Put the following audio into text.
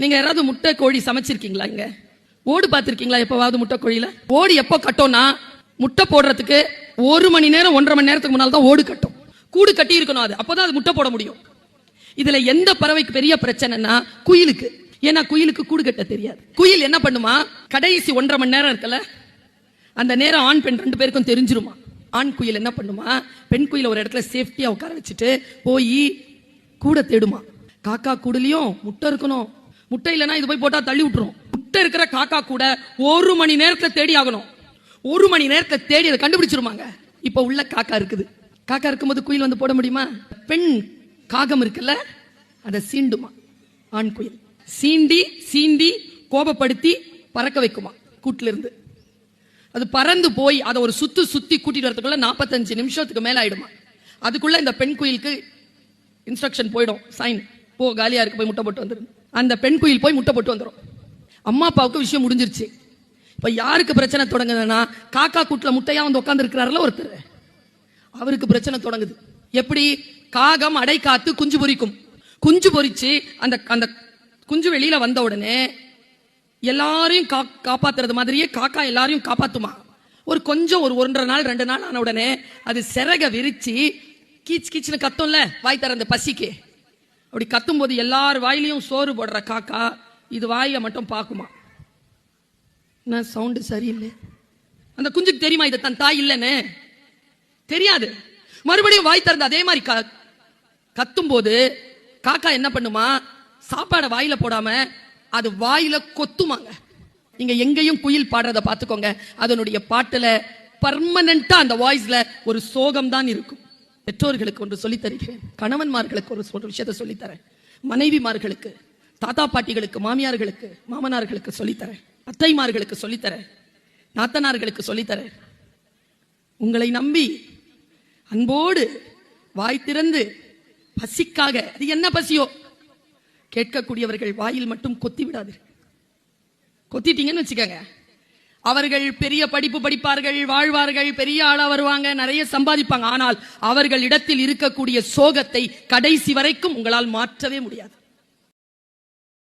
நீங்க யாராவது முட்டை கோழி சமைச்சிருக்கீங்களா இங்க? ஓடு பார்த்திருக்கீங்களா எப்பவாவது முட்டை கோழியில ஓடு எப்போ கட்டோம்னா முட்டை போடுறதுக்கு ஒரு மணி நேரம் ஒன்றரை மணி நேரத்துக்கு முன்னால் தான் ஓடு கட்டும். கூடு கட்டி இருக்கணும் அது. அப்போதான் அது முட்டை போட முடியும். இதுல எந்த பறவைக்கு பெரிய பிரச்சனைனா குயிலுக்கு. ஏன்னா குயிலுக்கு கூடு கட்ட தெரியாது. குயில் என்ன பண்ணுமா? கடைசி ஒன்றரை மணி நேரம் இருக்குல்ல அந்த நேரம் ஆண் பெண் ரெண்டு பேருக்கும் தெரிஞ்சிருமா? ஆண் குயில் என்ன பண்ணுமா? பெண் குயில ஒரு இடத்துல சேஃப்டியா உட்கார வச்சுட்டு போய் கூட தேடுமா. காக்கா கூடுலயும் முட்டை இருக்கணும். முட்டை இல்லைன்னா இது போய் போட்டா தள்ளி விட்டுரும். முட்டை இருக்கிற காக்கா கூட ஒரு மணி நேரத்தில் தேடி ஆகணும். ஒரு மணி நேரத்தில் தேடி அதை கண்டுபிடிச்சிருமாங்க இப்ப உள்ள காக்கா இருக்குது. காக்கா இருக்கும்போது குயில் வந்து போட முடியுமா? பெண் காகம் இருக்குல்ல அதை சீண்டுமா? ஆண் குயில். சீண்டி சீண்டி கோபப்படுத்தி பறக்க வைக்குமா? கூட்டுல இருந்து. அது பறந்து போய் அதை ஒரு சுத்து சுத்தி கூட்டிட்டு வரதுக்குள்ள நாற்பத்தஞ்சு நிமிஷத்துக்கு மேல ஆயிடுமா? அதுக்குள்ள இந்த பெண் குயிலுக்கு இன்ஸ்ட்ரக்ஷன் போயிடும். சைன் போ காலியா இருக்கு போய் முட்டை போட்டு வந்துடும் அந்த பெண் குயில் போய் முட்டை போட்டு வந்துடும் அம்மா அப்பாவுக்கு விஷயம் முடிஞ்சிருச்சு. இப்போ யாருக்கு பிரச்சனை தொடங்குதுன்னா காக்கா கூட்டில் முட்டையாக வந்து உட்கார்ந்து ஒருத்தர். அவருக்கு பிரச்சனை தொடங்குது. எப்படி? காகம் அடை காத்து குஞ்சு பொரிக்கும். குஞ்சு பொறிச்சு அந்த அந்த குஞ்சு வெளியில வந்த உடனே எல்லாரையும் கா காப்பாத்துறது மாதிரியே காக்கா எல்லாரையும் காப்பாத்துமா. ஒரு கொஞ்சம் ஒரு ஒன்றரை நாள் ரெண்டு நாள் ஆன உடனே அது சிறக விரிச்சு கீச் கீச்சுன்னு கத்தும்ல வாய் அந்த பசிக்கு. அப்படி கத்தும்போது எல்லார் வாயிலையும் சோறு போடுற காக்கா இது வாயை மட்டும் பார்க்குமா என்ன சவுண்டு சரியில்லை. அந்த குஞ்சுக்கு தெரியுமா இது தன் தாய் இல்லைன்னு? தெரியாது. மறுபடியும் வாய் திறந்து அதே மாதிரி க- கத்தும்போது காக்கா என்ன பண்ணுமா சாப்பாடை வாயில போடாம அது வாயில கொத்துமாங்க. நீங்க எங்கேயும் குயில் பாடுறத பார்த்துக்கோங்க. அதனுடைய பாட்டுல பர்மனண்டா அந்த வாய்ஸ்ல ஒரு சோகம் தான் இருக்கும். பெற்றோர்களுக்கு ஒன்று சொல்லித் தருகிறேன் கணவன்மார்களுக்கு ஒரு ஒரு விஷயத்தை சொல்லித்தரேன். மனைவிமார்களுக்கு தாத்தா பாட்டிகளுக்கு மாமியார்களுக்கு மாமனார்களுக்கு சொல்லித்தரேன். அத்தைமார்களுக்கு சொல்லித்தரேன். நாத்தனார்களுக்கு சொல்லித்தரேன். உங்களை நம்பி அன்போடு வாய் திறந்து பசிக்காக அது என்ன பசியோ? கேட்கக்கூடியவர்கள் வாயில் மட்டும் கொத்தி விடாது கொத்திட்டீங்கன்னு வச்சுக்கோங்க. அவர்கள் பெரிய படிப்பு படிப்பார்கள் வாழ்வார்கள் பெரிய ஆளா வருவாங்க நிறைய சம்பாதிப்பாங்க. ஆனால் அவர்கள் இடத்தில் இருக்கக்கூடிய சோகத்தை கடைசி வரைக்கும் உங்களால் மாற்றவே முடியாது.